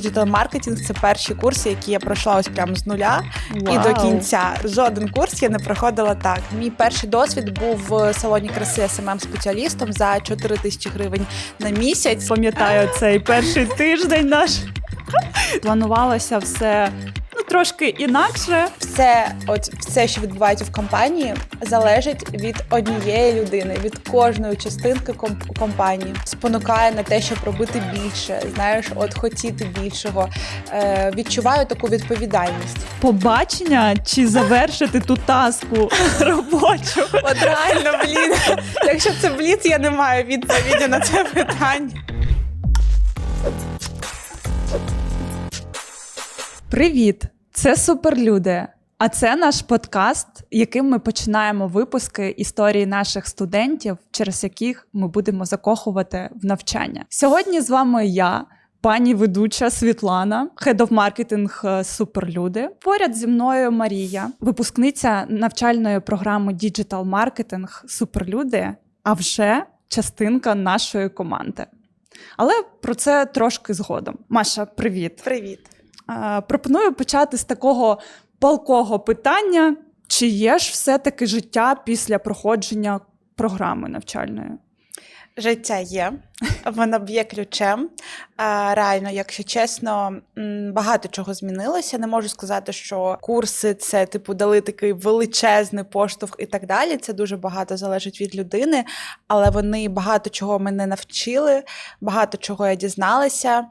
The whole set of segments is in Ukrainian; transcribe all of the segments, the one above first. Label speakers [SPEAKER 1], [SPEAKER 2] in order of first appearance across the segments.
[SPEAKER 1] діджитал-маркетинг це перші курси, які я пройшла ось прямо з нуля і до кінця. Жоден курс я не проходила так. Мій перший досвід був в салоні краси smm спеціалістом за 4 тисячі гривень на місяць.
[SPEAKER 2] Пам'ятаю цей перший тиждень наш. Планувалося все трошки інакше.
[SPEAKER 1] Все, от все, що відбувається в компанії, залежить від однієї людини, від кожної частинки комп- компанії. Спонукає на те, щоб робити більше. Знаєш, от хотіти більшого. Е, відчуваю таку відповідальність.
[SPEAKER 2] Побачення чи завершити ту таску робочу.
[SPEAKER 1] От реально, блін. Якщо це бліц, я не маю відповіді на це питання.
[SPEAKER 2] Привіт! Це Суперлюди. А це наш подкаст, яким ми починаємо випуски історії наших студентів, через яких ми будемо закохувати в навчання. Сьогодні з вами я, пані ведуча Світлана, Head of Marketing Суперлюди. Поряд зі мною Марія, випускниця навчальної програми Digital Marketing Суперлюди, а вже частинка нашої команди. Але про це трошки згодом. Маша, привіт.
[SPEAKER 1] Привіт.
[SPEAKER 2] Пропоную почати з такого палкого питання: чи є ж все-таки життя після проходження програми навчальної?
[SPEAKER 1] Життя є, воно б'є ключем. Реально, якщо чесно, багато чого змінилося. Не можу сказати, що курси це типу дали такий величезний поштовх і так далі. Це дуже багато залежить від людини, але вони багато чого мене навчили, багато чого я дізналася.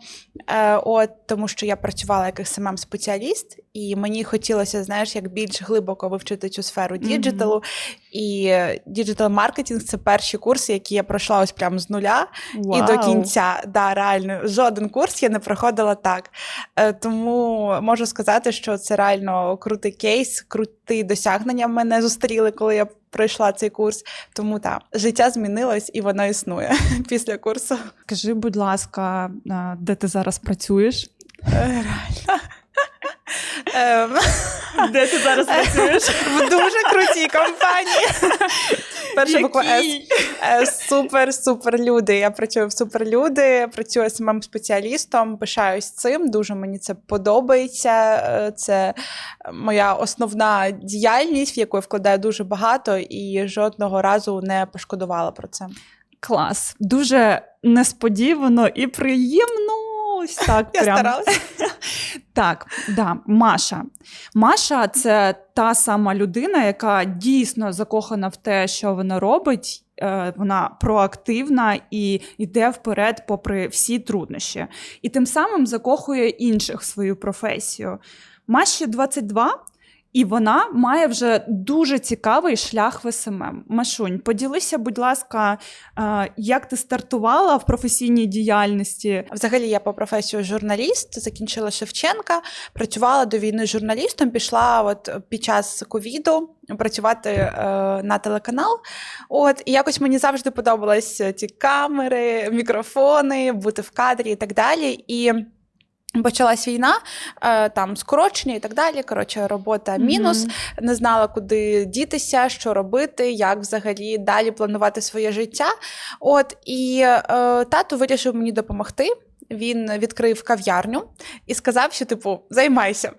[SPEAKER 1] Е, от тому, що я працювала як смм спеціаліст, і мені хотілося, знаєш, як більш глибоко вивчити цю сферу діджиталу. І діджитал маркетинг це перші курси, які я пройшла ось прямо з нуля і до кінця. Да, реально, жоден курс я не проходила так. Е, тому можу сказати, що це реально крутий кейс, круті досягнення мене зустріли, коли я пройшла цей курс. Тому так, життя змінилось і воно існує після курсу.
[SPEAKER 2] Скажи, будь ласка, де ти зараз працюєш?
[SPEAKER 1] Е, Реально. Ем,
[SPEAKER 2] Де ти зараз працюєш?
[SPEAKER 1] В дуже крутій компанії. Перша буква С. Е, Супер, супер люди. Я працюю в суперлюди, працюю самим спеціалістом, пишаюсь цим. Дуже мені це подобається. Е, Це моя основна діяльність, в яку я вкладаю дуже багато, і жодного разу не пошкодувала про це.
[SPEAKER 2] Клас. Дуже несподівано і приємно. Ось так
[SPEAKER 1] Я
[SPEAKER 2] прям.
[SPEAKER 1] старалась.
[SPEAKER 2] Так, да, Маша. Маша це та сама людина, яка дійсно закохана в те, що вона робить. Е, Вона проактивна і йде вперед, попри всі труднощі, і тим самим закохує інших в свою професію. Маші 22, і вона має вже дуже цікавий шлях в СММ. Машунь, поділися, будь ласка, е, як ти стартувала в професійній діяльності?
[SPEAKER 1] Взагалі, я по професію журналіст, закінчила Шевченка, працювала до війни журналістом, пішла от під час ковіду працювати е, на телеканал. От і якось мені завжди подобались ці камери, мікрофони, бути в кадрі і так далі. І Почалась війна, е, там скорочення і так далі. Коротше, робота мінус.
[SPEAKER 2] Мгм.
[SPEAKER 1] Не знала, куди дітися, що робити, як взагалі далі планувати своє життя. От і е, тато вирішив мені допомогти. Він відкрив кав'ярню і сказав, що типу займайся.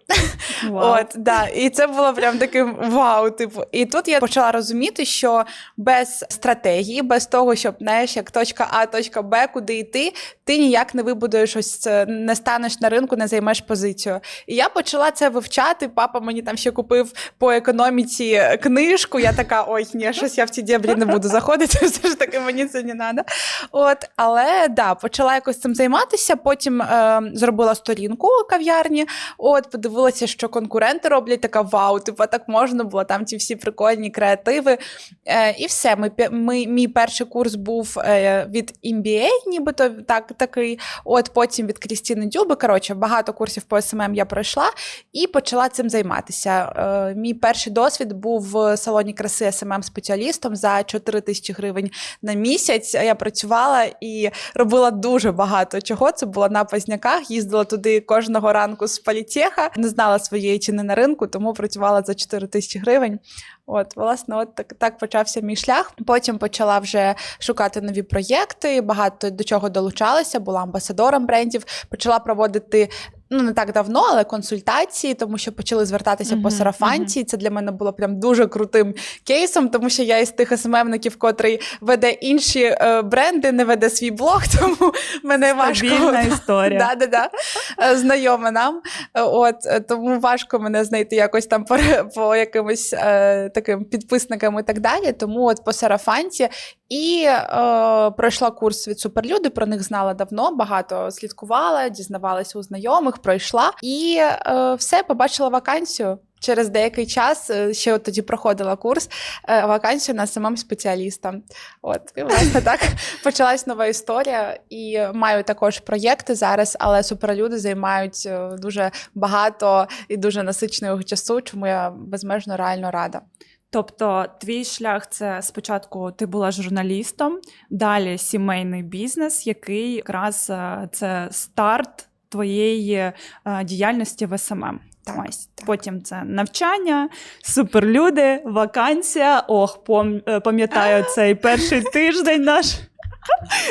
[SPEAKER 2] Вау.
[SPEAKER 1] От да, і це було прям таким вау. Типу, і тут я почала розуміти, що без стратегії, без того, щоб знаєш, як точка А, точка Б, куди йти, ти ніяк не вибудуєш ось не станеш на ринку, не займеш позицію. І я почала це вивчати. Папа мені там ще купив по економіці книжку. Я така, ой, ні, щось я в ці дєбрі не буду заходити. Все ж таки мені це не треба. От, але да, почала якось цим займатися. Потім е, зробила сторінку у кав'ярні. От, подивилася, що конкуренти роблять. Така вау, типу, так можна було. Там ті всі прикольні креативи. Е, і все. Ми, ми, мій перший курс був е, від MBA, нібито так, такий. От потім від Крістіни Дюби. Коротше, багато курсів по СММ я пройшла і почала цим займатися. Е, мій перший досвід був в салоні краси СММ спеціалістом за 4 тисячі гривень на місяць. Я працювала і робила дуже багато чого. Це була на Пазняках. Їздила туди кожного ранку з політеха. Не знала своєї ціни на ринку, тому працювала за 4 тисячі гривень. От, власне, от так, так почався мій шлях. Потім почала вже шукати нові проєкти. Багато до чого долучалася, була амбасадором брендів, почала проводити. Ну, не так давно, але консультації, тому що почали звертатися
[SPEAKER 2] Мгм,
[SPEAKER 1] по сарафанці. Це для мене було прям дуже крутим кейсом, тому що я із тих СММників, котрий веде інші е, бренди, не веде свій блог, тому мене важко
[SPEAKER 2] історія.
[SPEAKER 1] Да, да, да. Е, Знайома нам. Е, От е, тому важко мене знайти якось там по, по якимось е, таким підписникам і так далі. Тому от по сарафанці і е, пройшла курс від суперлюди. Про них знала давно, багато слідкувала, дізнавалася у знайомих, пройшла і е, все побачила вакансію. Через деякий час е, ще от тоді проходила курс е, вакансію на самим спеціалістам. От і власне так почалась нова історія. І маю також проєкти зараз, але суперлюди займають е, дуже багато і дуже насиченого часу, чому я безмежно реально рада.
[SPEAKER 2] Тобто, твій шлях це спочатку ти була журналістом, далі сімейний бізнес, який якраз це старт твоєї діяльності в СММ.
[SPEAKER 1] Так,
[SPEAKER 2] Ось.
[SPEAKER 1] так.
[SPEAKER 2] Потім це навчання, суперлюди, вакансія. Ох, пом- е, пам'ятаю цей перший тиждень наш.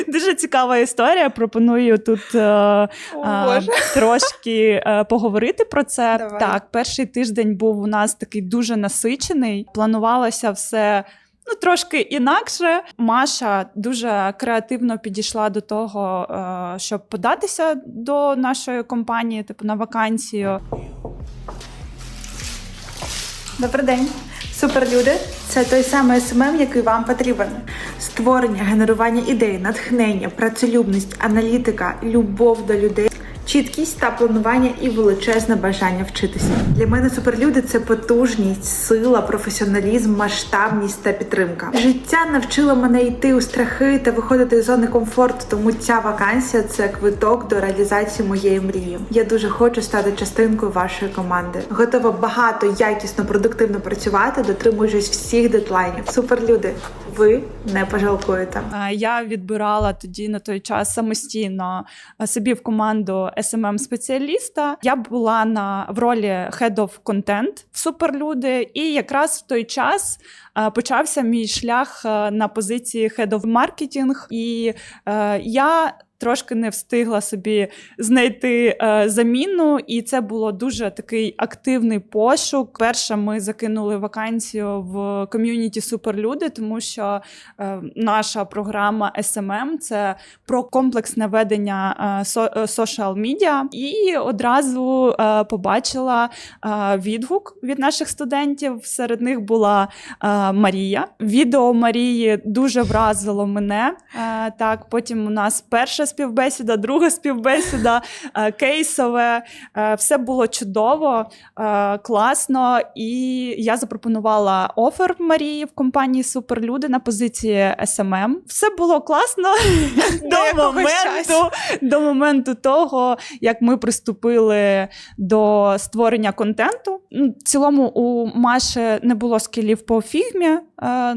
[SPEAKER 2] Дуже цікава історія. Пропоную тут е,
[SPEAKER 1] О,
[SPEAKER 2] а, трошки е, поговорити про це.
[SPEAKER 1] Давай.
[SPEAKER 2] Так, перший тиждень був у нас такий дуже насичений. Планувалося все. Ну, трошки інакше. Маша дуже креативно підійшла до того, е, щоб податися до нашої компанії, типу на вакансію.
[SPEAKER 3] Добрий день, суперлюди. Це той самий СММ, який вам потрібен. Створення, генерування ідей, натхнення, працелюбність, аналітика, любов до людей. Чіткість та планування і величезне бажання вчитися. Для мене суперлюди це потужність, сила, професіоналізм, масштабність та підтримка. Життя навчило мене йти у страхи та виходити з зони комфорту, тому ця вакансія це квиток до реалізації моєї мрії. Я дуже хочу стати частинкою вашої команди. Готова багато, якісно, продуктивно працювати, дотримуючись всіх дедлайнів. Суперлюди, ви не пожалкуєте.
[SPEAKER 2] Е, Я відбирала тоді на той час самостійно е, собі в команду smm спеціаліста Я була на в ролі Head of Content в Суперлюди, і якраз в той час е, почався мій шлях на позиції Head of Marketing. І я трошки не встигла собі знайти е, заміну, і це було дуже такий активний пошук. Перше, ми закинули вакансію в ком'юніті Суперлюди, тому що е, наша програма SMM – це про комплексне ведення е, со- social медіа. І одразу е, побачила е, відгук від наших студентів. Серед них була е, Марія. Відео Марії дуже вразило мене. Е, так, потім у нас перша співбесіда, друга співбесіда, е, кейсове. Е, все було чудово, е, класно. І я запропонувала офер Марії в компанії Суперлюди на позиції SMM. Все було класно до моменту, до моменту того, як ми приступили до створення контенту. В цілому у Маші не було скілів по фігмі.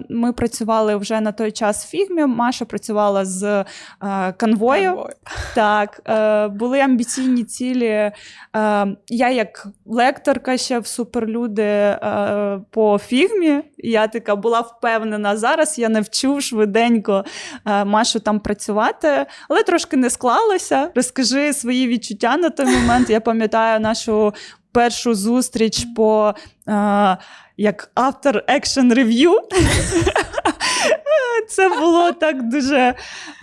[SPEAKER 2] Ми працювали вже на той час в фігмі. Маша працювала з е,
[SPEAKER 1] Ой.
[SPEAKER 2] Так, е, були амбіційні цілі. Е, я, як лекторка ще в суперлюди е, по фігмі, я така була впевнена. Зараз я навчу швиденько Машу там працювати, але трошки не склалося. Розкажи свої відчуття на той момент. Я пам'ятаю нашу першу зустріч по як автор екшн рев'ю. Це було так дуже,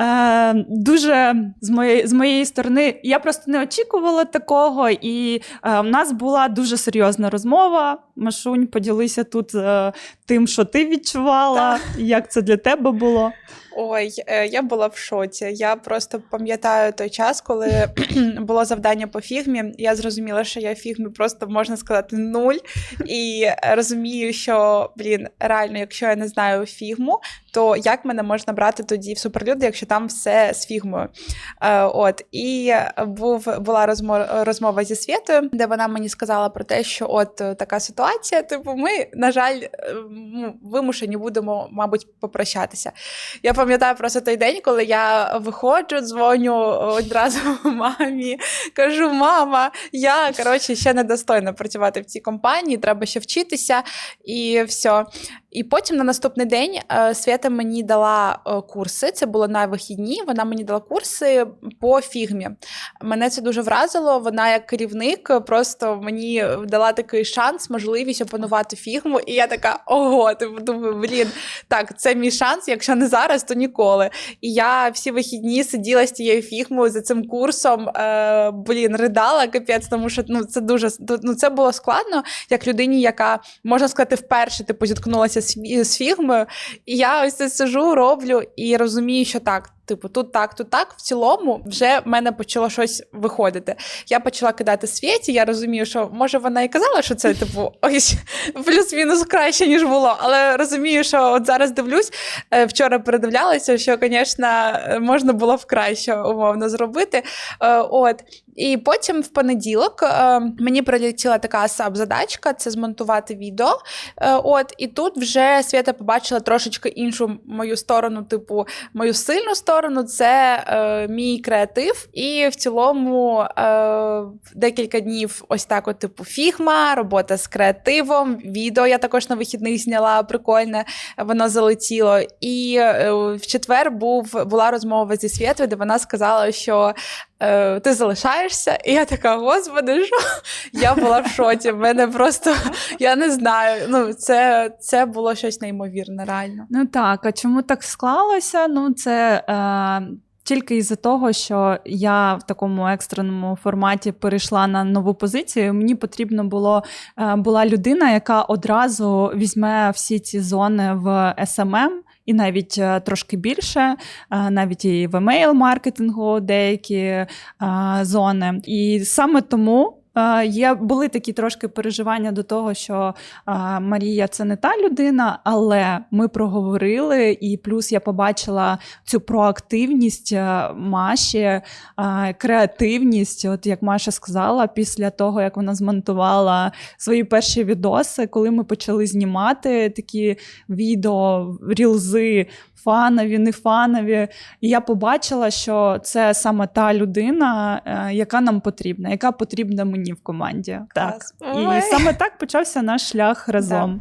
[SPEAKER 2] е, дуже з моєї, з моєї сторони. Я просто не очікувала такого, і е, в нас була дуже серйозна розмова. Машунь, поділися тут е, тим, що ти відчувала, як це для тебе було.
[SPEAKER 1] Ой, е, я була в шоці. Я просто пам'ятаю той час, коли було завдання по фігмі. Я зрозуміла, що я фігмі просто можна сказати нуль. І розумію, що блін, реально, якщо я не знаю фігму, то як мене можна брати тоді в суперлюди, якщо там все з фігмою? Е, От і був була розмова, розмова зі Світою, де вона мені сказала про те, що от е, така ситуація. Типу, ми, на жаль, е, вимушені будемо, мабуть, попрощатися. Я пам'ятаю просто той день, коли я виходжу, дзвоню одразу мамі, кажу: мама, я коротше ще недостойна працювати в цій компанії, треба ще вчитися і все. І потім на наступний день е, Свята мені дала е, курси. Це було на вихідні. Вона мені дала курси по фігмі. Мене це дуже вразило. Вона, як керівник, просто мені дала такий шанс, можливість опанувати фігму. І я така: ого, типу, думаю, блін, так, це мій шанс. Якщо не зараз, то ніколи. І я всі вихідні сиділа з тією фігмою за цим курсом. Е, блін, ридала капець, тому що ну це дуже ну, це було складно, як людині, яка можна сказати, вперше типу зіткнулася з, фі- з фігмою. І я ось це сижу, роблю і розумію, що так. Типу, тут так, тут так. В цілому вже в мене почало щось виходити. Я почала кидати світі. Я розумію, що може вона і казала, що це типу ось плюс-мінус краще, ніж було. Але розумію, що от зараз дивлюсь, е, вчора передивлялася, що, звісно, можна було б краще умовно зробити. Е, От. І потім в понеділок е, мені прилетіла така саб-задачка це змонтувати відео. Е, От, і тут вже Свята побачила трошечки іншу мою сторону, типу, мою сильну сторону це е, мій креатив. І в цілому е, декілька днів ось так: от, типу, фігма, робота з креативом, відео я також на вихідних зняла прикольне, воно залетіло. І е, в четвер був була розмова зі Світою, де вона сказала, що е, ти залишаєшся. І я така, господи, що? Я була в шоці. В мене просто я не знаю. Ну, це, це було щось неймовірне, реально.
[SPEAKER 2] Ну так, а чому так склалося? Ну, це е, тільки із-за того, що я в такому екстреному форматі перейшла на нову позицію. Мені потрібно було е, була людина, яка одразу візьме всі ці зони в СММ. і навіть е, трошки більше, е, навіть і в емейл-маркетингу деякі е, зони. І саме тому. Е, Є були такі трошки переживання до того, що а, Марія це не та людина, але ми проговорили, і плюс я побачила цю проактивність е, Маші, а, креативність. От як Маша сказала, після того як вона змонтувала свої перші відоси, коли ми почали знімати такі відео, рілзи. Фанові, не фанові. І я побачила, що це саме та людина, е, яка нам потрібна, яка потрібна мені в команді. Так.
[SPEAKER 1] Клас.
[SPEAKER 2] І
[SPEAKER 1] Ой.
[SPEAKER 2] саме так почався наш шлях разом.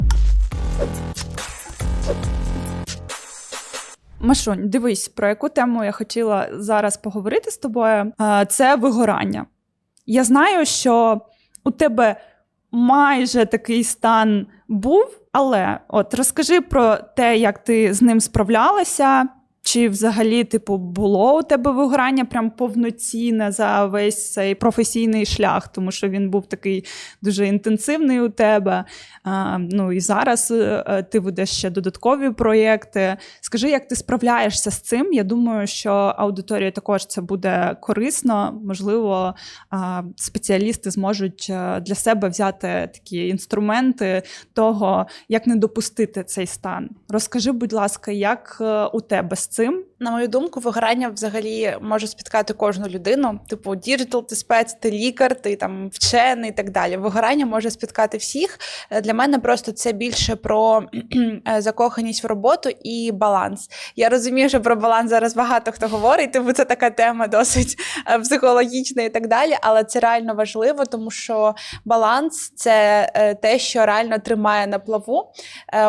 [SPEAKER 2] Машунь, дивись, про яку тему я хотіла зараз поговорити з тобою. Це вигорання. Я знаю, що у тебе майже такий стан був, але от розкажи про те, як ти з ним справлялася. Чи взагалі, типу, було у тебе вигорання прям повноцінне за весь цей професійний шлях, тому що він був такий дуже інтенсивний у тебе. А, ну і зараз е, е, ти ведеш ще додаткові проєкти. Скажи, як ти справляєшся з цим? Я думаю, що аудиторії також це буде корисно. Можливо, спеціалісти зможуть е, для себе взяти такі інструменти того, як не допустити цей стан. Розкажи, будь ласка, як у тебе з цим?
[SPEAKER 1] На мою думку, вигорання взагалі може спіткати кожну людину. Типу, діджитал, ти спец, ти лікар, ти там вчений і так далі. Вигорання може спіткати всіх. Е, Для мене просто це більше про е, закоханість в роботу і баланс. Я розумію, що про баланс зараз багато хто говорить, тому це така тема досить е, психологічна і так далі. Але це реально важливо, тому що баланс це те, що реально тримає на плаву.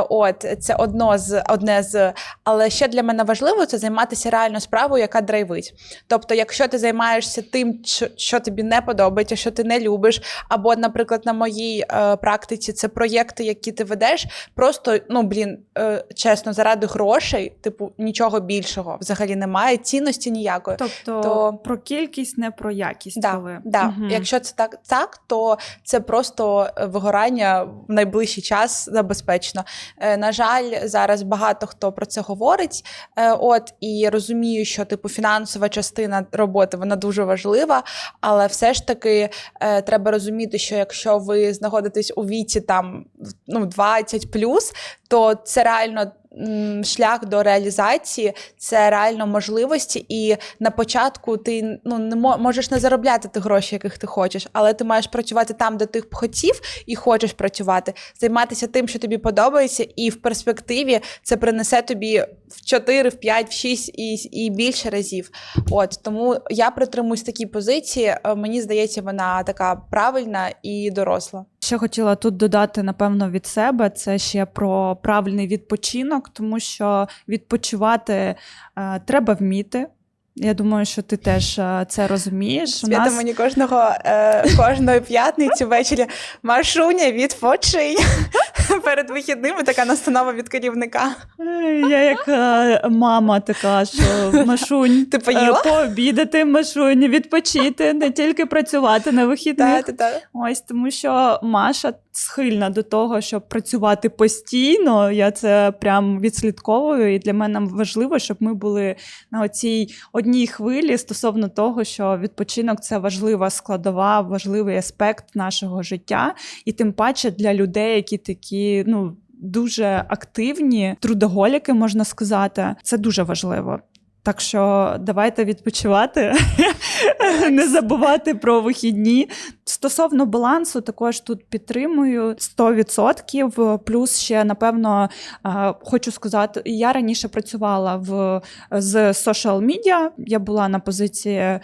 [SPEAKER 1] От це одно з одне з, але ще для мене важливо це займатися реально справою, яка драйвить. Тобто, якщо ти займаєшся тим, що, тобі не подобається, що ти не любиш, або, наприклад, на моїй е, практиці це проєкти, які ти ведеш, просто ну блін, е, чесно, заради грошей, типу, нічого більшого взагалі немає, цінності ніякої.
[SPEAKER 2] Тобто
[SPEAKER 1] То-
[SPEAKER 2] про кількість, не про якість.
[SPEAKER 1] Да,
[SPEAKER 2] коли.
[SPEAKER 1] да.
[SPEAKER 2] Мгм.
[SPEAKER 1] Якщо це так, так, то це просто вигорання в найближчий час забезпечено. Е, на жаль, зараз багато хто про це говорить. Е, от і розумію, що типу фінансова частина роботи вона дуже важлива, але все ж таки е, треба розуміти, що якщо ви знаходитесь у віці там ну 20 то це реально шлях до реалізації це реально можливості, і на початку ти ну не мо- можеш не заробляти тих грошей, яких ти хочеш, але ти маєш працювати там, де ти хотів і хочеш працювати, займатися тим, що тобі подобається, і в перспективі це принесе тобі в 4, в 5, в 6 і, і більше разів. От тому я притримуюсь такій позиції. Е, Мені здається, вона така правильна і доросла.
[SPEAKER 2] Ще хотіла тут додати, напевно, від себе це ще про правильний відпочинок, тому що відпочивати е, треба вміти. Я думаю, що ти теж е, це розумієш. У
[SPEAKER 1] Свята
[SPEAKER 2] нас-
[SPEAKER 1] мені кожного е, кожної п'ятниці ввечері Машуня відпочинь. Перед вихідними така настанова від керівника.
[SPEAKER 2] Я як е, мама така, що Машунь,
[SPEAKER 1] Ти поїла?
[SPEAKER 2] е, пообідати, Машунь, відпочити, не тільки працювати на вихідних.
[SPEAKER 1] Та, та, та.
[SPEAKER 2] Ось тому, що Маша схильна до того, щоб працювати постійно. Я це прям відслідковую, і для мене важливо, щоб ми були на оцій одній хвилі стосовно того, що відпочинок це важлива складова, важливий аспект нашого життя, і тим паче для людей, які такі, ну. Дуже активні трудоголіки, можна сказати, це дуже важливо. Так що давайте відпочивати, не забувати про вихідні. Стосовно балансу, також тут підтримую 100%. Плюс ще напевно хочу сказати, я раніше працювала в з social media, Я була на позиції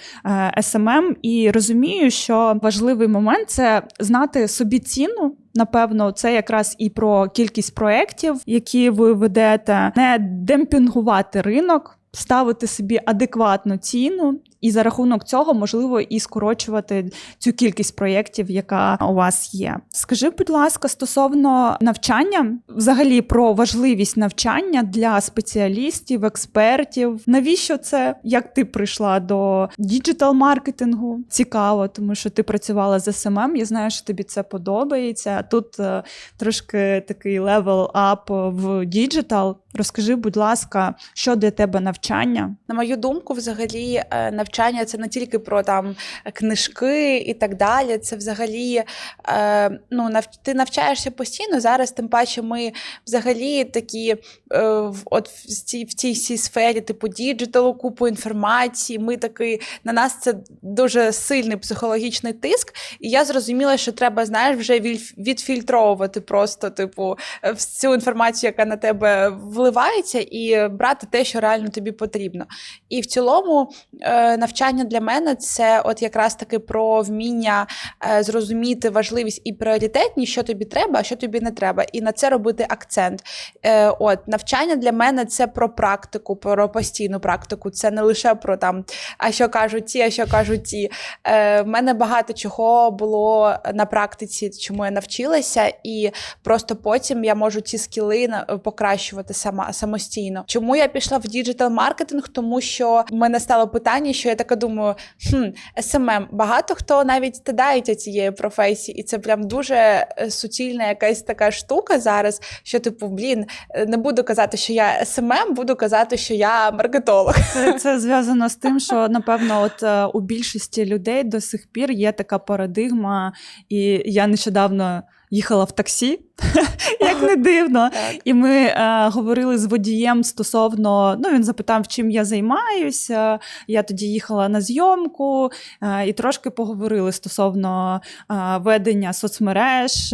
[SPEAKER 2] SMM і розумію, що важливий момент це знати собі ціну. Напевно, це якраз і про кількість проєктів, які ви ведете, не демпінгувати ринок, ставити собі адекватну ціну, і за рахунок цього можливо і скорочувати цю кількість проєктів, яка у вас є. Скажи, будь ласка, стосовно навчання, взагалі про важливість навчання для спеціалістів, експертів. Навіщо це? Як ти прийшла до діджитал-маркетингу? Цікаво, тому що ти працювала з СММ. Я знаю, що тобі це подобається. Тут е, трошки такий левел ап в діджитал. Розкажи, будь ласка, що для тебе навчання?
[SPEAKER 1] На мою думку, взагалі, е, навчання це не тільки про там книжки і так далі. Це взагалі е, ну, нав... ти навчаєшся постійно. Зараз, тим паче, ми взагалі такі е, в- от в цій, в цій всій сфері, типу діджиталу, купу інформації. Ми такий на нас це дуже сильний психологічний тиск. І я зрозуміла, що треба, знаєш, вже відфільтровувати просто, типу, е, всю інформацію, яка на тебе вливається, і брати те, що реально тобі потрібно. І в цілому е, навчання для мене це от якраз таки про вміння е, зрозуміти важливість і пріоритетність, що тобі треба, а що тобі не треба, і на це робити акцент. Е, от навчання для мене це про практику, про постійну практику. Це не лише про там, а що кажуть ті, а що кажуть ті. Е, в мене багато чого було на практиці, чому я навчилася, і просто потім я можу ці скіли покращувати сама самостійно. Чому я пішла в діджитал маркетинг? Тому що в мене стало питання, що я така думаю: хм, SMM, багато хто навіть стидається цієї професії, і це прям дуже е, суцільна якась така штука зараз. Що типу, блін, е, не буду казати, що я SMM, буду казати, що я маркетолог.
[SPEAKER 2] Це, це зв'язано з тим, що напевно, от е, у більшості людей до сих пір є така парадигма, і я нещодавно їхала в таксі, як не дивно. І ми е, говорили з водієм стосовно. Ну, він запитав, чим я займаюся. Я тоді їхала на зйомку е, і трошки поговорили стосовно е, ведення соцмереж,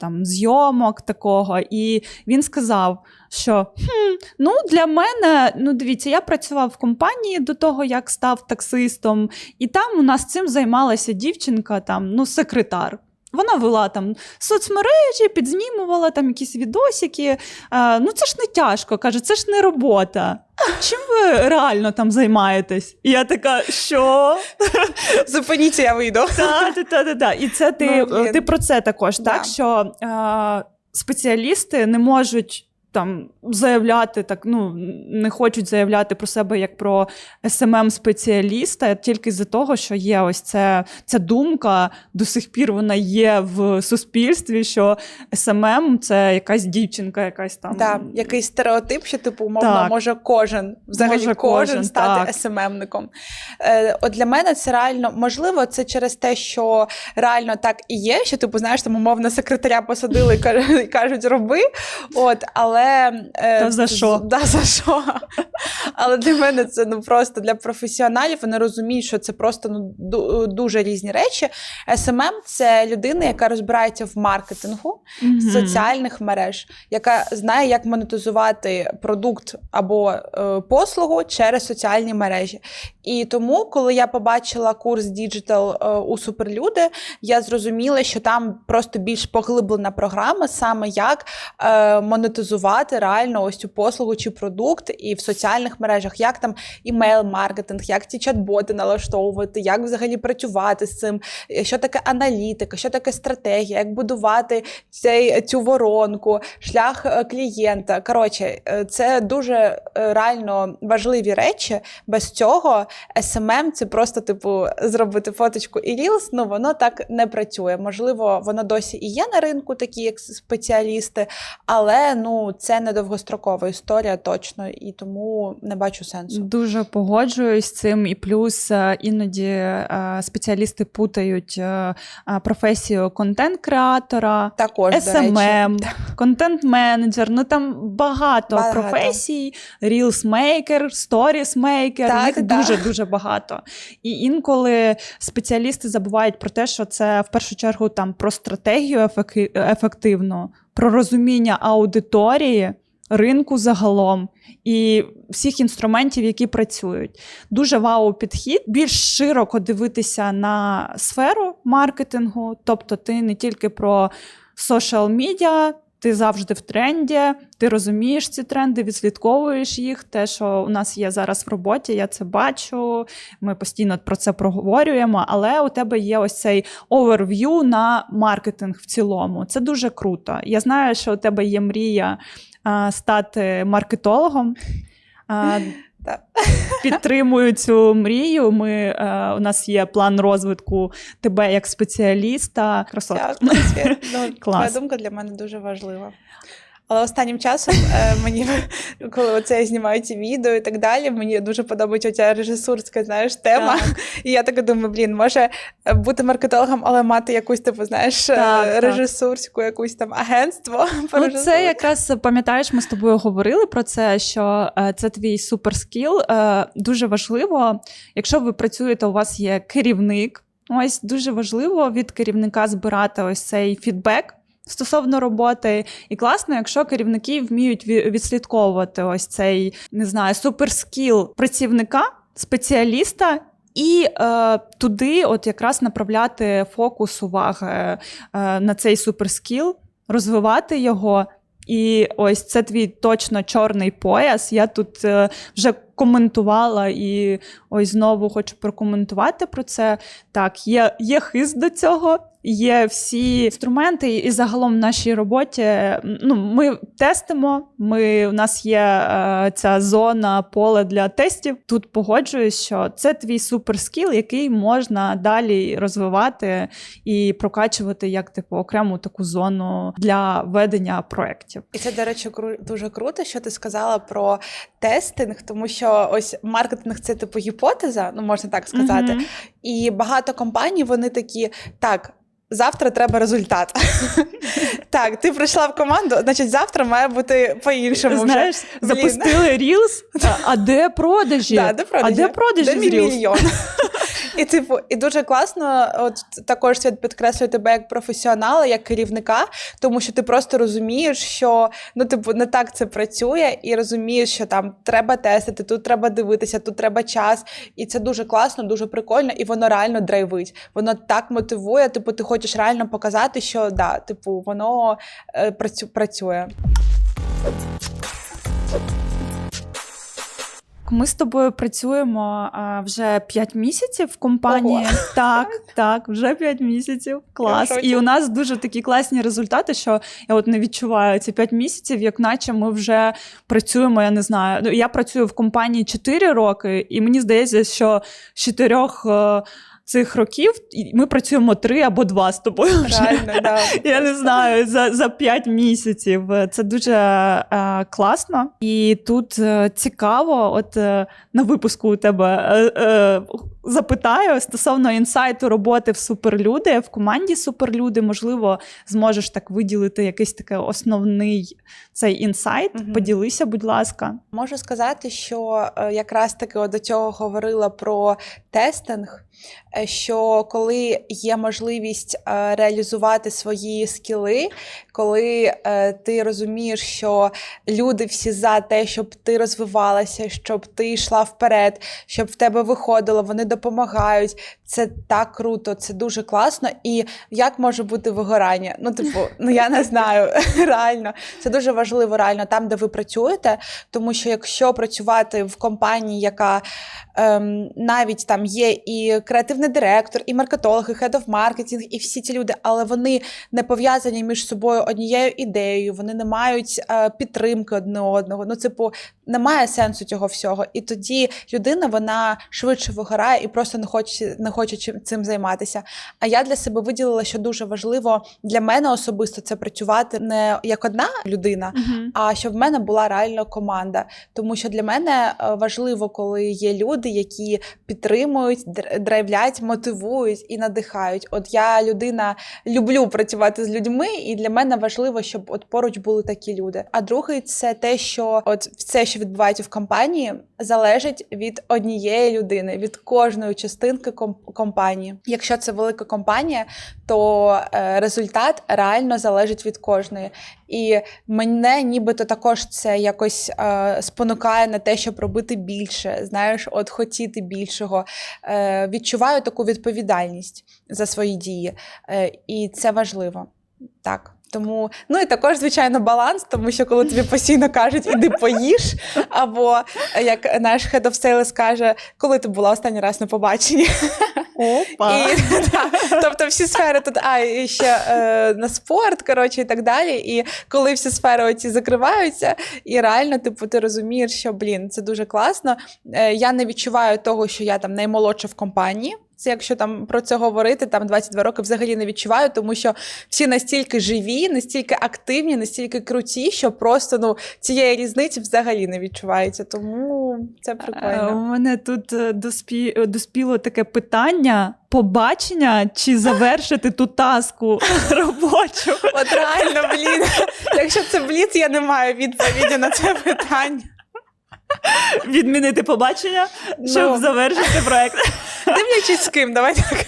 [SPEAKER 2] там зйомок такого. І він сказав, що хм, ну для мене, ну дивіться, я працював в компанії до того, як став таксистом, і там у нас цим займалася дівчинка, там, ну, секретар. Вона вела там соцмережі, підзнімувала там якісь відосики. А, ну це ж не тяжко, каже, це ж не робота. Чим ви реально там займаєтесь? І я така, що?
[SPEAKER 1] Зупиніться, я вийду.
[SPEAKER 2] Та, та, та, та, та. І це ти,
[SPEAKER 1] Ну,
[SPEAKER 2] ти про це також,
[SPEAKER 1] Да.
[SPEAKER 2] так? Що е, спеціалісти не можуть. Там заявляти так, ну не хочуть заявляти про себе як про smm спеціаліста тільки з-за того, що є ось це, ця думка, до сих пір вона є в суспільстві, що SMM – це якась дівчинка, якась там
[SPEAKER 1] Да, якийсь стереотип, що типу, умовно,
[SPEAKER 2] Так.
[SPEAKER 1] може кожен, взагалі
[SPEAKER 2] Може
[SPEAKER 1] кожен,
[SPEAKER 2] кожен,
[SPEAKER 1] стати. СММником. Е, от для мене це реально можливо, це через те, що реально так і є, що типу, знаєш, там умовно секретаря посадили і кажуть, роби. От, але Але е,
[SPEAKER 2] Та за що?
[SPEAKER 1] Да, за що? Але для мене це ну просто для професіоналів. Вони розуміють, що це просто ну дуже різні речі. SMM – це людина, яка розбирається в маркетингу
[SPEAKER 2] Мгм.
[SPEAKER 1] соціальних мереж, яка знає, як монетизувати продукт або е, послугу через соціальні мережі. І тому, коли я побачила курс діджитал е, у Суперлюди, я зрозуміла, що там просто більш поглиблена програма, саме як е, монетизувати реально ось цю послугу чи продукт і в соціальних мережах, як там імейл-маркетинг, як ці чат-боти налаштовувати, як взагалі працювати з цим, е, що таке аналітика, що таке стратегія, як будувати цей, цю воронку, шлях клієнта. Коротше, це дуже реально важливі речі. Без цього SMM – це просто типу зробити фоточку і рілс. Ну воно так не працює. Можливо, воно досі і є на ринку, такі як спеціалісти, але ну це не довгострокова історія точно, і тому не бачу сенсу.
[SPEAKER 2] Дуже погоджуюсь з цим, і плюс е, іноді е, спеціалісти путають е, професію контент-креатора.
[SPEAKER 1] Також.
[SPEAKER 2] SMM, контент-менеджер, ну там багато,
[SPEAKER 1] Багато.
[SPEAKER 2] професій, рілсмейкер, сторісмейкер,
[SPEAKER 1] Так,
[SPEAKER 2] їх дуже дуже багато. І інколи спеціалісти забувають про те, що це в першу чергу там про стратегію ефективну, про розуміння аудиторії. Ринку загалом і всіх інструментів, які працюють. Дуже вау підхід, більш широко дивитися на сферу маркетингу, тобто ти не тільки про social медіа, ти завжди в тренді, ти розумієш ці тренди, відслідковуєш їх. Те, що у нас є зараз в роботі, я це бачу. Ми постійно про це проговорюємо. Але у тебе є ось цей оверв'ю на маркетинг в цілому. Це дуже круто. Я знаю, що у тебе є мрія а, стати маркетологом. А. Підтримую цю мрію. Ми, е, у нас є план розвитку тебе як спеціаліста. Красотка.
[SPEAKER 1] Дякую, Ну,
[SPEAKER 2] Клас.
[SPEAKER 1] Твоя думка для мене дуже важлива. Але останнім часом е, мені, коли оце я знімаю ці відео і так далі, мені дуже подобається ця режисурська знаєш, тема. І я так думаю, блін, може бути маркетологом, але мати якусь, типу, знаєш, е,
[SPEAKER 2] Так, так.
[SPEAKER 1] режисурську, якусь там агентство.
[SPEAKER 2] Ну, це якраз пам'ятаєш, ми з тобою говорили про це, що е, це твій суперскіл. Е, дуже важливо, якщо ви працюєте, у вас є керівник. Ось дуже важливо від керівника збирати ось цей фідбек. Стосовно роботи, і класно, якщо керівники вміють відслідковувати ось цей не знаю суперскіл працівника, спеціаліста, і е, туди, от якраз направляти фокус уваги е, на цей суперскіл, розвивати його. І ось це твій точно чорний пояс. Я тут е, вже коментувала і ось знову хочу прокоментувати про це. Так, є, є хист до цього, є всі інструменти, і загалом в нашій роботі ну, ми тестимо. Ми, у нас є е, ця зона поле для тестів. Тут погоджуюсь, що це твій суперскіл, який можна далі розвивати і прокачувати як типу окрему таку зону для ведення проєктів.
[SPEAKER 1] І це, до речі, кру- дуже круто, що ти сказала про тестинг, тому що ось маркетинг це типу гіпотеза, ну можна так сказати.
[SPEAKER 2] Мгм.
[SPEAKER 1] І багато компаній вони такі, так. Завтра треба результат. так, ти прийшла в команду, значить, завтра має бути по-іншому.
[SPEAKER 2] Знаєш,
[SPEAKER 1] вже.
[SPEAKER 2] запустили Reels, а, де продажі?
[SPEAKER 1] Да, де продажі?
[SPEAKER 2] А де продажі
[SPEAKER 1] Де мій мільйон? І типу, і дуже класно, от також світ підкреслює тебе як професіонала, як керівника, тому що ти просто розумієш, що ну, типу, не так це працює, і розумієш, що там треба тестити, тут треба дивитися, тут треба час. І це дуже класно, дуже прикольно, і воно реально драйвить. Воно так мотивує. Типу, ти хочеш реально показати, що да, типу, воно е, працю- працює.
[SPEAKER 2] Ми з тобою працюємо а, вже 5 місяців в компанії.
[SPEAKER 1] Ого.
[SPEAKER 2] Так, так, вже 5 місяців. Клас. І у нас дуже такі класні результати, що я от не відчуваю ці 5 місяців, як наче ми вже працюємо. Я не знаю. Ну, я працюю в компанії 4 роки, і мені здається, що з 4 цих років ми працюємо три або два з тобою. Вже.
[SPEAKER 1] Да.
[SPEAKER 2] Я не знаю, за, за п'ять місяців. Це дуже е, класно. І тут е, цікаво, от е, на випуску у тебе е, е, запитаю стосовно інсайту роботи в суперлюди в команді Суперлюди. Можливо, зможеш так виділити якийсь такий основний цей інсайт.
[SPEAKER 1] Мгм.
[SPEAKER 2] Поділися, будь ласка.
[SPEAKER 1] Можу сказати, що е, якраз таки до цього говорила про тестинг. е, Що коли є можливість е, реалізувати свої скіли, коли е, ти розумієш, що люди всі за те, щоб ти розвивалася, щоб ти йшла вперед, щоб в тебе виходило, вони допомагають. Це так круто, це дуже класно. І як може бути вигорання? Ну, типу, ну я не знаю. Реально, це дуже важливо, реально там, де ви працюєте. Тому що якщо працювати в компанії, яка ем, навіть там є і креативний директор, і маркетолог, і of marketing, і всі ці люди, але вони не пов'язані між собою однією ідеєю, вони не мають е, підтримки одне одного. Ну, типу, немає сенсу цього всього. І тоді людина вона швидше вигорає і просто не хоче, не хоче чим- цим займатися. А я для себе виділила, що дуже важливо для мене особисто це працювати не як одна людина, а щоб в мене була реально команда. Тому що для мене е, важливо, коли є люди, які підтримують, др- драйвлять, мотивують і надихають. От я людина люблю працювати з людьми, і для мене важливо, щоб от поруч були такі люди. А другий це те, що от все, що відбувається в компанії, залежить від однієї людини, від кожної частинки ком- компанії. Якщо це велика компанія, то е, результат реально залежить від кожної. І мене нібито також це якось е, спонукає на те, щоб робити більше, знаєш, от хотіти більшого. Е, відчуваю таку відповідальність за свої дії, е, і це важливо. Так. Тому, ну і також, звичайно, баланс, тому що коли тобі постійно кажуть, іди поїж, або як наш head of sales каже, коли ти була останній раз на побаченні.
[SPEAKER 2] Опа.
[SPEAKER 1] І, да, тобто всі сфери тут, а і ще е, на спорт, коротше, і так далі. І коли всі сфери оці закриваються, і реально, типу, ти розумієш, що блін, це дуже класно. Е, я не відчуваю того, що я там наймолодша в компанії. Це якщо там про це говорити, там 22 роки взагалі не відчуваю, тому що всі настільки живі, настільки активні, настільки круті, що просто ну цієї різниці взагалі не відчувається. Тому це
[SPEAKER 2] Е, У
[SPEAKER 1] прикольно.
[SPEAKER 2] мене тут е, доспі... е, доспіло таке питання: побачення чи завершити ту таску робочу?
[SPEAKER 1] От реально, блін. Якщо це бліц, я не маю відповіді на це питання.
[SPEAKER 2] Відмінити побачення, щоб
[SPEAKER 1] Ну.
[SPEAKER 2] завершити проект.
[SPEAKER 1] Дивлячись з ким, давай так.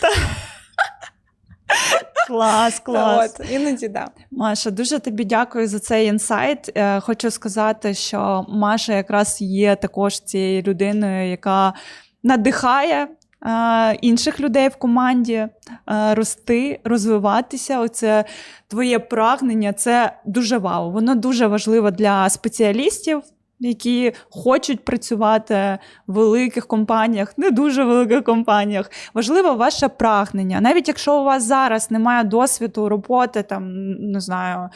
[SPEAKER 2] Клас, клас.
[SPEAKER 1] От, іноді да.
[SPEAKER 2] Маша, дуже тобі дякую за цей інсайт. Е, Хочу сказати, що Маша якраз є також цією людиною, яка надихає. е, Інших людей в команді е, рости, розвиватися. Оце твоє прагнення це дуже вау. Воно дуже важливо для спеціалістів, які хочуть працювати в великих компаніях, не дуже великих компаніях. Важливо ваше прагнення. Навіть якщо у вас зараз немає досвіду роботи, там не знаю,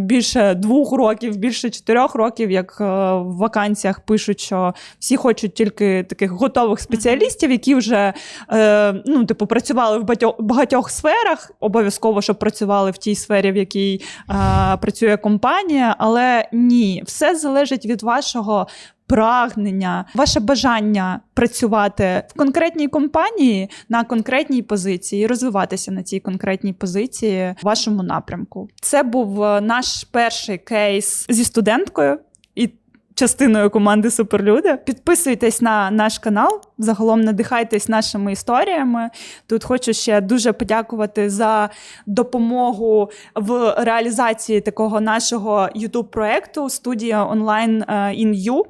[SPEAKER 2] більше двох років, більше чотирьох років, як е, в вакансіях пишуть, що всі хочуть тільки таких готових спеціалістів, які вже е, ну, типу, працювали в багатьох, сферах, обов'язково, щоб працювали в тій сфері, в якій е, працює компанія. Але ні, все залежить від вашого. Прагнення, ваше бажання працювати в конкретній компанії на конкретній позиції, розвиватися на цій конкретній позиції в вашому напрямку. Це був е, наш перший кейс зі студенткою і частиною команди Суперлюди. Підписуйтесь на наш канал. Загалом надихайтесь нашими історіями. Тут хочу ще дуже подякувати за допомогу в реалізації такого нашого youtube проекту студія онлайн е, in You.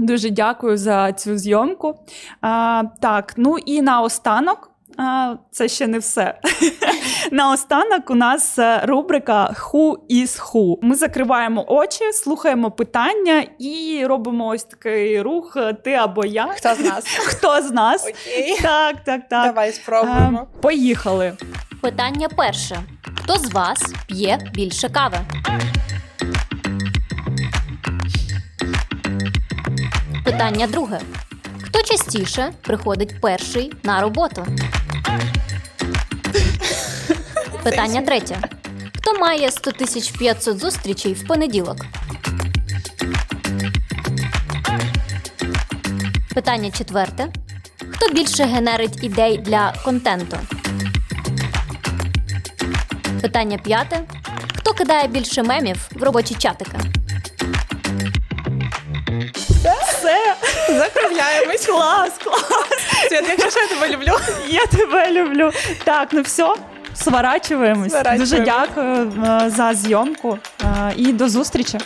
[SPEAKER 2] Дуже дякую за цю зйомку. А, так, ну і наостанок. А, це ще не все. Наостанок у нас е, рубрика Who is Who. Ми закриваємо очі, слухаємо питання і робимо ось такий рух: е, ти або я.
[SPEAKER 1] Хто з нас?
[SPEAKER 2] Хто з нас?
[SPEAKER 1] Окей.
[SPEAKER 2] Так, так, так.
[SPEAKER 1] Давай спробуємо.
[SPEAKER 2] Е, поїхали.
[SPEAKER 4] Питання перше: хто з вас п'є більше кави? Питання друге: хто частіше приходить перший на роботу? Питання третє: хто має 100 тисяч 500 зустрічей в понеділок? Питання четверте: Хто більше генерить ідей для контенту? Питання п'яте. Хто кидає більше мемів в робочі чатики?
[SPEAKER 1] Закругляємось.
[SPEAKER 2] клас, клас.
[SPEAKER 1] Свят, якщо що, я тебе люблю.
[SPEAKER 2] Я тебе люблю. Так, ну все.
[SPEAKER 1] Сворачуємось.
[SPEAKER 2] Дуже дякую е, за зйомку е, і до зустрічі.